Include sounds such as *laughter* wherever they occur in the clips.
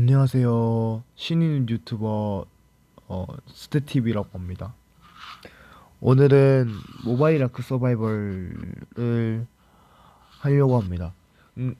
안녕하세요. 신인 유튜버 어, 스테티비라고 합니다. 오늘은 모바일 아크 서바이벌을 하려고 합니다. 음,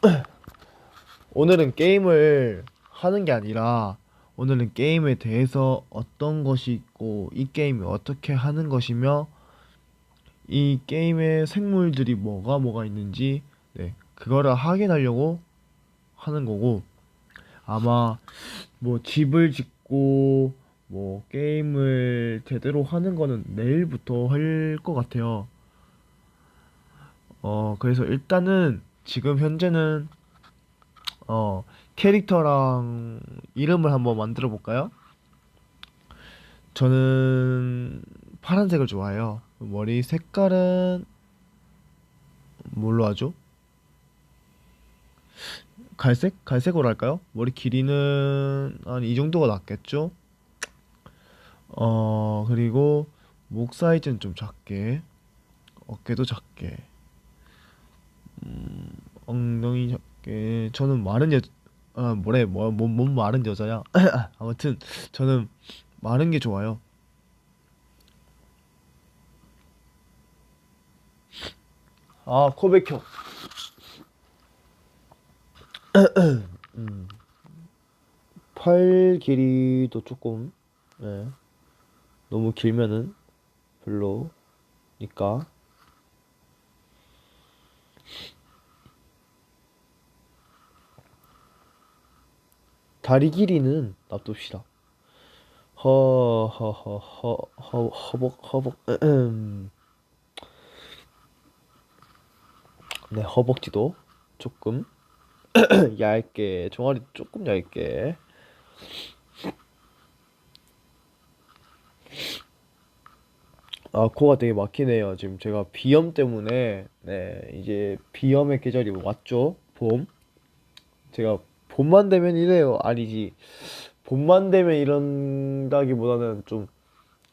*clears throat* 오늘은 게임을 하는 게 아니라 오늘은 게임에 대해서 어떤 것이 있고 이 게임이 어떻게 하는 것이며 이 게임의 생물들이 뭐가 뭐가 있는지 네, 그거를 확인하려고 하는 거고 아마 뭐 집을 짓고 뭐 게임을 제대로 하는 거는 내일부터 할 것 같아요. 어, 그래서 일단은 지금 현재는 어, 캐릭터랑 이름을 한번 만들어 볼까요? 저는 파란색을 좋아해요. 머리 색깔은 뭘로 하죠? 갈색? 갈색으로 할까요? 머리 길이는 한 이 정도가 낫겠죠? 어, 그리고 목 사이즈는 좀 작게, 어깨도 작게, 음, 엉덩이 작게. 저는 마른 여, 아, 뭐래, 뭐, 몸, 몸 마른 여자야. *laughs* 아무튼, 저는 마른 게 좋아요. 아, 코 백혀. 음. 팔 길이도 조금, 예. 너무 길면은 별로니까. 다리 길이는 놔둡시다. 허, 허, 허, 허, 허, 허벅, 허벅, 음. 네, 허벅지도 조금 *clears throat* 얇게, 종아리 조금 얇게. 아, 코가 되게 막히네요. 지금 제가 비염 때문에, 네, 이제 비염의 계절이 왔죠. 봄. 제가 봄만 되면 이래요. 아니지. 봄만 되면 이런다기보다는 좀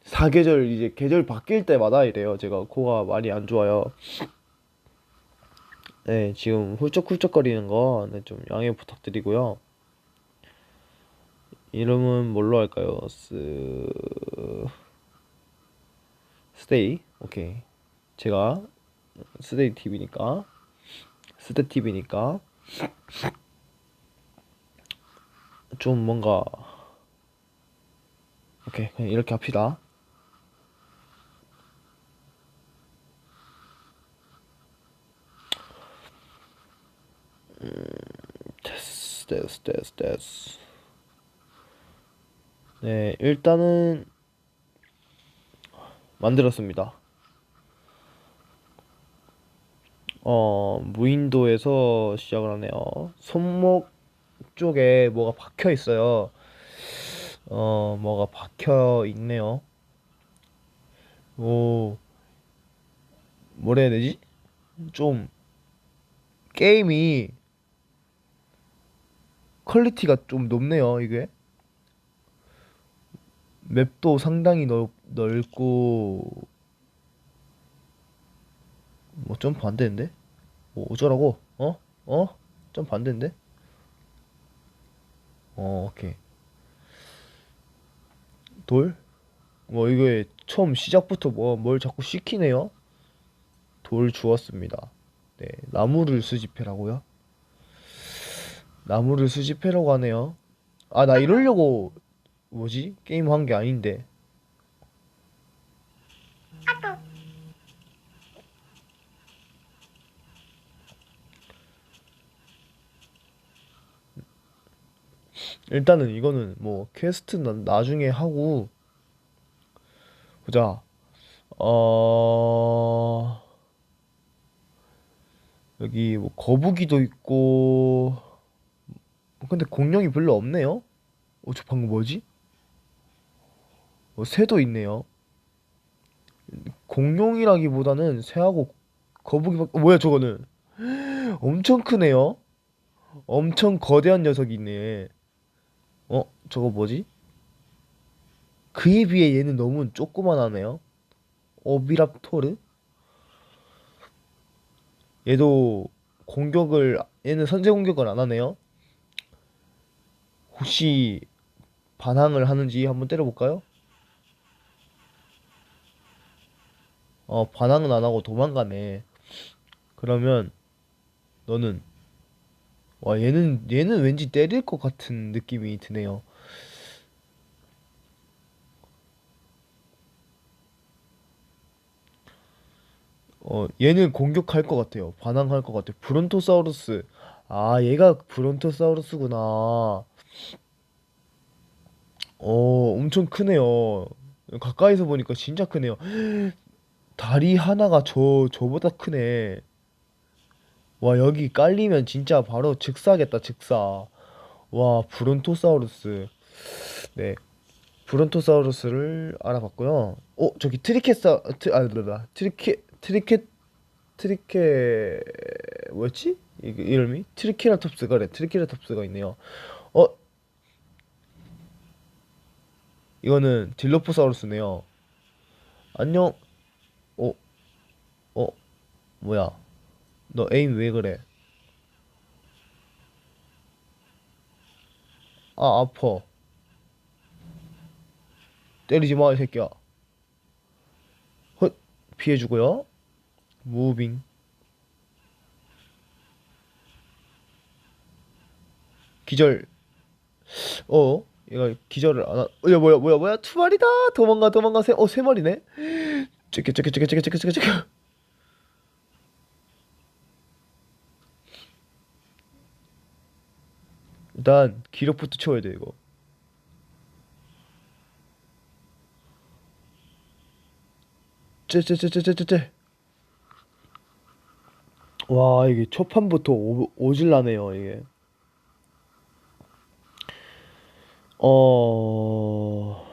사계절, 이제 계절 바뀔 때마다 이래요. 제가 코가 많이 안 좋아요. 네, 지금 훌쩍훌쩍거리는 거, 네, 좀 양해 부탁드리고요. 이름은 뭘로 할까요? 스... 스테이? 오케이. 제가 스테이 TV니까 스테 TV니까 좀 뭔가 오케이 그냥 이렇게 합시다. 됐어 됐어 됐어. 네 일단은 만들었습니다. 어, 무인도에서 시작을 하네요. 손목 쪽에 뭐가 박혀 있어요. 어, 뭐가 박혀 있네요. 오, 뭐라 해야 되지? 좀, 게임이 퀄리티가 좀 높네요, 이게. 맵도 상당히 넓, 넓고 뭐 점프 안 되는데? 뭐 어쩌라고? 어? 어? 점프 안 되는데? 어 오케이 돌? 뭐 이게 처음 시작부터 뭐 뭘 자꾸 시키네요? 돌 주었습니다 네 나무를 수집해라고요? 나무를 수집해라고 하네요 아 나 이러려고 뭐지? 게임 한 게 아닌데 일단은 이거는 뭐 퀘스트는 나중에 하고 보자. 어 여기 뭐 거북이도 있고 근데 공룡이 별로 없네요. 어, 저 방금 뭐지? 어, 새도 있네요. 공룡이라기보다는 새하고 거북이밖에 어, 뭐야 저거는 *gasps* 엄청 크네요. 엄청 거대한 녀석이 있네. 어, 저거 뭐지? 그에 비해 얘는 너무 조그만하네요. 오비랍토르? 얘도 공격을 얘는 선제 공격을 안 하네요. 혹시 반항을 하는지 한번 때려볼까요? 어, 반항은 안 하고 도망가네. 그러면 너는 와 얘는 얘는 왠지 때릴 것 같은 느낌이 드네요. 어 얘는 공격할 것 같아요. 반항할 것 같아요. 브론토사우루스. 아 얘가 브론토사우루스구나. 어 엄청 크네요. 가까이서 보니까 진짜 크네요. 다리 하나가 저 저보다 크네. 와 여기 깔리면 진짜 바로 즉사겠다 즉사. 와 브론토사우루스. 네. 브론토사우루스를 알아봤고요. 어, 저기 트리케사 트, 아, 뭐다. 트리케 트리케 트리케 뭐였지? 이 이름이? 트리케라톱스가 그래. 트리케라톱스가 있네요. 어, 이거는 딜로포사우루스네요. 안녕. 어, 어, 뭐야? 너 에임 왜 그래? 아, 아파. 때리지 마, 이 새끼야. 헛, 피해주고요. 무빙. 기절. 어? 얘가 기절을 안 하... 어, 야, 뭐야, 뭐야, 뭐야? 두 마리다! 도망가, 도망가, 세, 어, 세 마리네? 찌개, 찌개, 찌개, 찌개, 찌개, 찌개, 찌개. 일단, 기력부터 채워야 돼, 이거. 째째째째째째. 와, 이게 첫 판부터 오, 오질라네요, 이게. 어,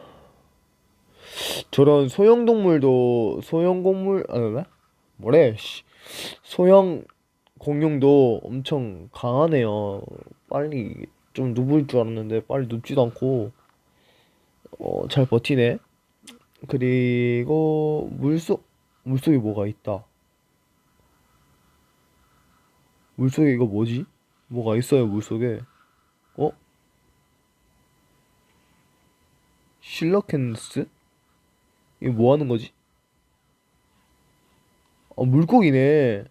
저런 소형 동물도 소형 공물 아 뭐? 뭐래? 씨. 소형 공룡도 엄청 강하네요. 빨리 좀 눕을 줄 알았는데 빨리 눕지도 않고 어, 잘 버티네. 그리고 물속 물속에 뭐가 있다. 물속에 이거 뭐지? 뭐가 있어요, 물속에. 어? 실러캔스? 이게 뭐 하는 거지? 어, 물고기네.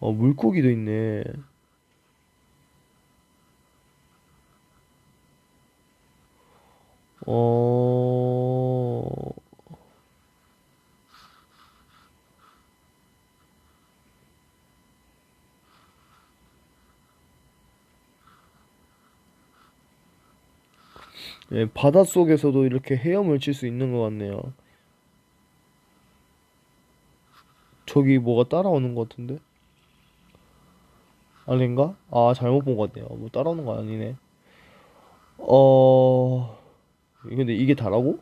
어, 물고기도 있네. 어, 예, 바닷속에서도 이렇게 헤엄을 칠 수 있는 것 같네요. 저기 뭐가 따라오는 것 같은데? 아닌가? 아, 잘못 본 것 같네요. 뭐 따라오는 거 아니네. 어, 근데 이게 다라고?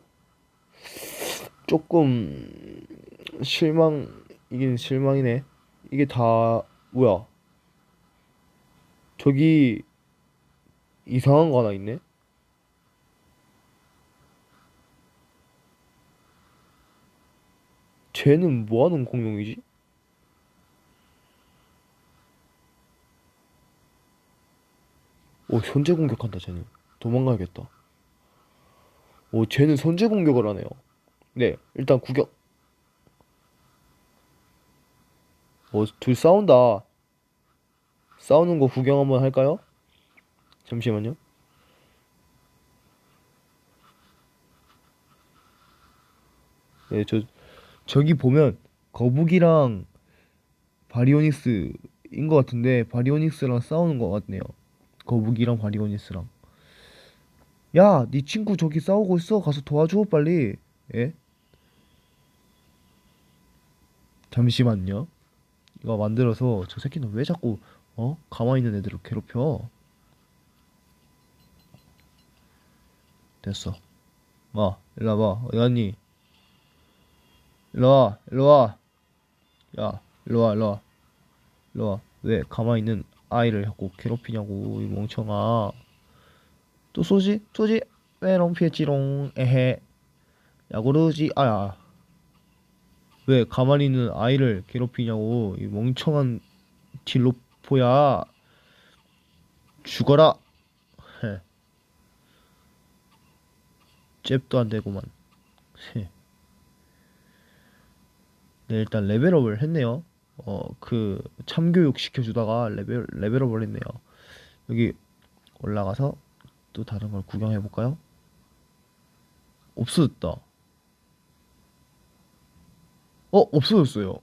조금 실망, 이긴 실망이네. 이게 다, 뭐야? 저기 이상한 거 하나 있네? 쟤는 뭐 하는 공룡이지? 오, 현재 공격한다, 쟤는. 도망가야겠다. 오, 쟤는 선제 공격을 하네요. 네, 일단 구경. 오, 둘 싸운다. 싸우는 거 구경 한번 할까요? 잠시만요. 네, 저, 저기 보면 거북이랑 바리오닉스인 것 같은데 바리오닉스랑 싸우는 것 같네요. 거북이랑 바리오닉스랑. 야, 네 친구 저기 싸우고 있어. 가서 도와줘 빨리. 예? 잠시만요. 이거 만들어서 저 새끼는 왜 자꾸 어? 가만히 있는 애들을 괴롭혀? 됐어. 와, 일로 와봐. 어디 갔니? 일로와 일로와. 야 일로와 일로와. 일로와. 왜 가만히 있는 아이를 자꾸 괴롭히냐고 이 멍청아. 또 쏘지? 쏘지? 왜롱 피했지롱? 에헤. 야, 그러지? 아야. 왜 가만히 있는 아이를 괴롭히냐고 이 멍청한 딜로포야. 죽어라. 잽도 안되고만. 네, 일단 레벨업을 했네요. 어, 그 참교육 시켜주다가 레벨 레벨업을 했네요. 여기 올라가서 또 다른 걸 구경해 볼까요? 없어졌다. 어, 없어졌어요.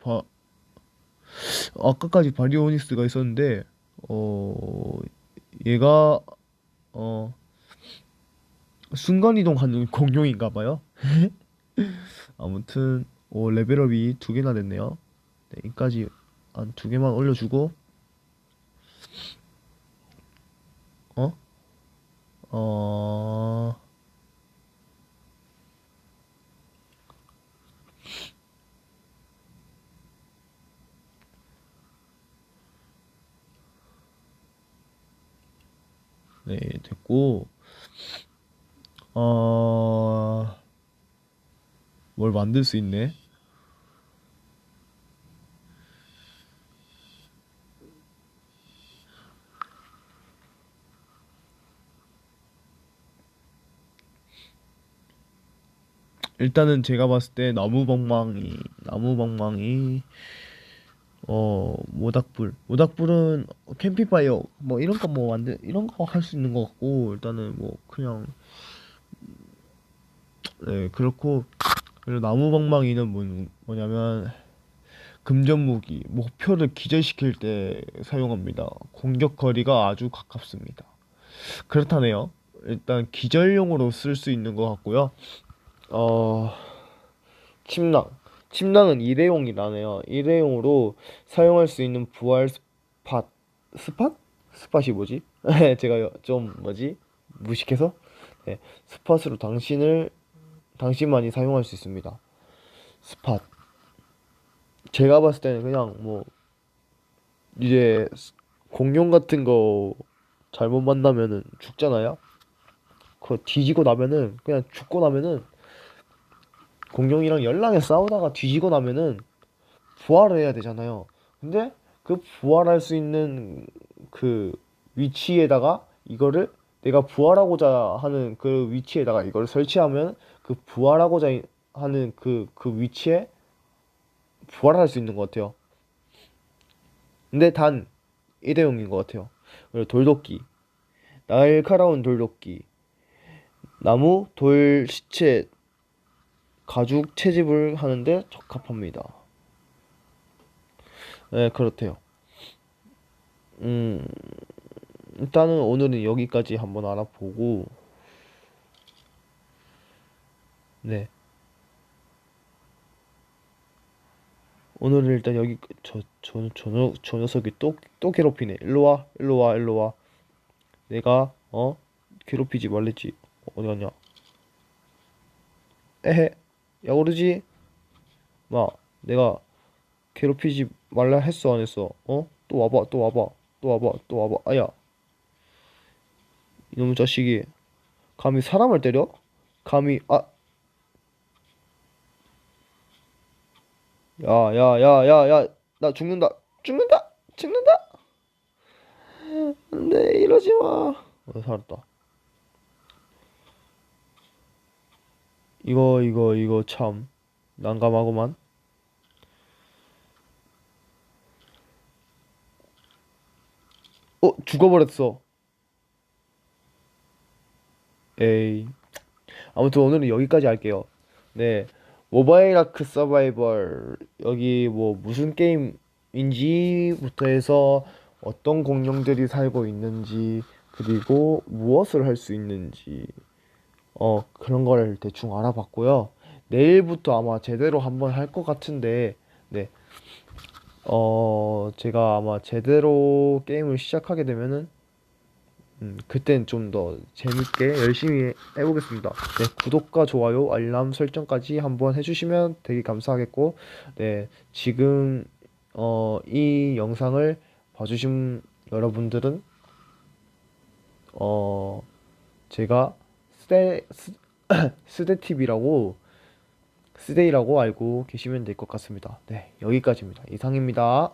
바, 아까까지 바리오니스가 있었는데, 어, 얘가, 어, 순간이동하는 공룡인가 봐요. *laughs* 아무튼, 오, 레벨업이 두 개나 됐네요. 네, 이까지 한 두 개만 올려주고, 어? 어, 네, 됐고, 어, 뭘 만들 수 있네? 일단은 제가 봤을 때 나무 방망이, 나무 방망이, 어, 모닥불. 모닥불은 캠핑파이어, 뭐 이런 거 뭐 만들, 이런 거 할 수 있는 것 같고, 일단은 뭐 그냥, 네, 그렇고, 그리고 나무 방망이는 뭐, 뭐냐면, 금전 무기, 목표를 기절시킬 때 사용합니다. 공격 거리가 아주 가깝습니다. 그렇다네요. 일단 기절용으로 쓸 수 있는 것 같고요. 어, 침낭. 침낭은 일회용이라네요. 일회용으로 사용할 수 있는 부활 스팟. 스팟? 스팟이 뭐지? *laughs* 제가 좀 뭐지? 무식해서? 네, 스팟으로 당신을, 당신만이 사용할 수 있습니다. 스팟. 제가 봤을 때는 그냥 뭐, 이제 공룡 같은 거 잘못 만나면은 죽잖아요? 그거 뒤지고 나면은, 그냥 죽고 나면은, 공룡이랑 연락에 싸우다가 뒤지고 나면은 부활을 해야 되잖아요. 근데 그 부활할 수 있는 그 위치에다가 이거를 내가 부활하고자 하는 그 위치에다가 이거를 설치하면 그 부활하고자 하는 그, 그 위치에 부활할 수 있는 것 같아요. 근데 단 일회용인 것 같아요. 그리고 돌도끼, 날카로운 돌도끼, 나무, 돌, 시체, 가죽 채집을 하는데 적합합니다. 네, 그렇대요. 음, 일단은 오늘은 여기까지 한번 알아보고, 네. 오늘은 일단 여기, 저, 저, 저, 녀- 저 녀석이 또, 또 괴롭히네. 일로 와, 일로 와, 일로 와. 내가, 어? 괴롭히지 말랬지. 어디 갔냐? 에헤. 야, 오르지? 마, 내가 괴롭히지 말라 했어, 안 했어? 어? 또 와봐, 또 와봐, 또 와봐, 또 와봐. 아야, 이놈의 자식이 감히 사람을 때려? 감히, 아, 야, 야, 야, 야, 야, 나 죽는다, 죽는다, 죽는다. 안돼, 이러지 마. 어, 살았다. 이거, 이거, 이거 참 난감하구만. 어, 죽어버렸어. 에이. 아무튼 오늘은 여기까지 할게요. 네. 모바일 아크 서바이벌. 여기 뭐 무슨 게임인지부터 해서 어떤 공룡들이 살고 있는지, 그리고 무엇을 할 수 있는지, 어, 그런 거를 대충 알아봤고요. 내일부터 아마 제대로 한번 할 것 같은데, 네. 어, 제가 아마 제대로 게임을 시작하게 되면은, 음, 그땐 좀 더 재밌게 열심히 해보겠습니다. 네, 구독과 좋아요, 알람 설정까지 한번 해주시면 되게 감사하겠고, 네, 지금, 어, 이 영상을 봐주신 여러분들은, 어, 제가 스데, 스, 스데TV라고, 스데이라고 알고 계시면 될 것 같습니다. 네, 여기까지입니다. 이상입니다.